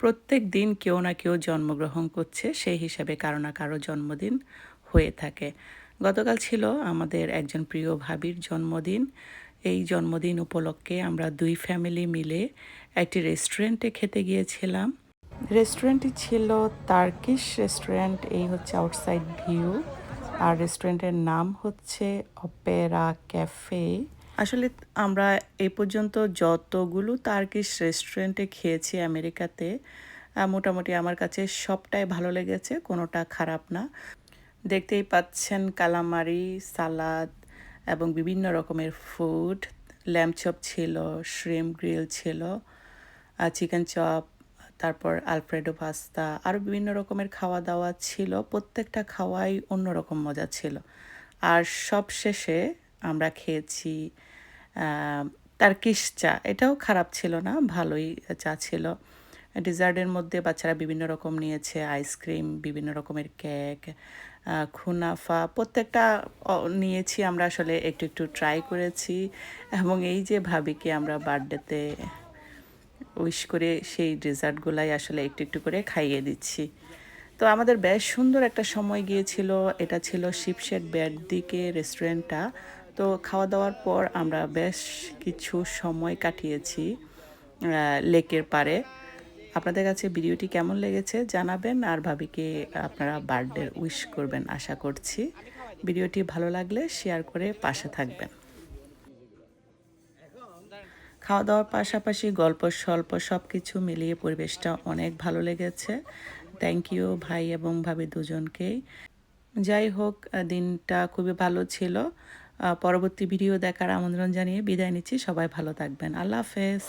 প্রত্যেক দিন কেউ না কেউ জন্মগ্রহণ করছে, সেই হিসাবে কারও না কারও জন্মদিন হয়ে থাকে। গতকাল ছিল আমাদের একজন প্রিয় ভাবির জন্মদিন। এই জন্মদিন উপলক্ষে আমরা দুই ফ্যামিলি মিলে একটি রেস্টুরেন্টে খেতে গিয়েছিলাম। রেস্টুরেন্টটি ছিল তার্কিশ রেস্টুরেন্ট এই হচ্ছে আউটসাইড ভিউ আর রেস্টুরেন্টের নাম হচ্ছে অপেরা ক্যাফে আসলে আমরা এই পর্যন্ত যতগুলো তার্কিশ রেস্টুরেন্টে খেয়েছি আমেরিকাতে মোটামুটি আমার কাছে সবটাই ভালো লেগেছে, কোনোটা খারাপ না। দেখতেই পাচ্ছেন কালামারি, সালাদ এবং বিভিন্ন রকমের ফুড ল্যাম্প চপ ছিল শ্রিম গ্রিল ছিল চিকেন চপ তারপর আলফ্রেডো পাস্তা আরও বিভিন্ন রকমের খাওয়া দাওয়া ছিল। প্রত্যেকটা খাওয়াই অন্যরকম মজা ছিল। আর সব শেষে আমরা খেয়েছি তার্কিশ চা, এটাও খারাপ ছিল না, ভালোই চা ছিল। ডিজার্টের মধ্যে বাচ্চারা বিভিন্ন রকম নিয়েছে আইসক্রিম বিভিন্ন রকমের কেক খুনাফা, প্রত্যেকটা নিয়েছি আমরা আসলে একটু একটু ট্রাই করেছি। এবং এই যে ভাবিকে আমরা বার্থডেতে উইশ করে সেই ডেজার্টগুলাই আসলে একটু একটু করে খাইয়ে দিচ্ছি। তো আমাদের বেশ সুন্দর একটা সময় গিয়েছিল। এটা ছিল শিপশেড ব্যাট দিকে রেস্টুরেন্টটা তো খাওয়া দাওয়ার পর আমরা বেশ কিছু সময় কাটিয়েছি লেকের পারে আপনাদের কাছে ভিডিওটি কেমন লেগেছে জানাবেন আর ভাবিকে আপনারা বার্থডে উইশ করবেন আশা করছি। ভিডিওটি ভালো লাগলে শেয়ার করে পাশে থাকবেন। খাওয়া দাওয়ার পাশাপাশি গল্প, স্বল্প সব কিছু মিলিয়ে পরিবেশটা অনেক ভালো লেগেছে। থ্যাংক ইউ ভাই এবং ভাবি দুজনকেই। যাই হোক, দিনটা খুবই ভালো ছিল। পরবর্তী ভিডিও দেখার আমন্ত্রণ জানিয়ে বিদায় নিচ্ছি। সবাই ভালো থাকবেন। আল্লাহ হাফেজ।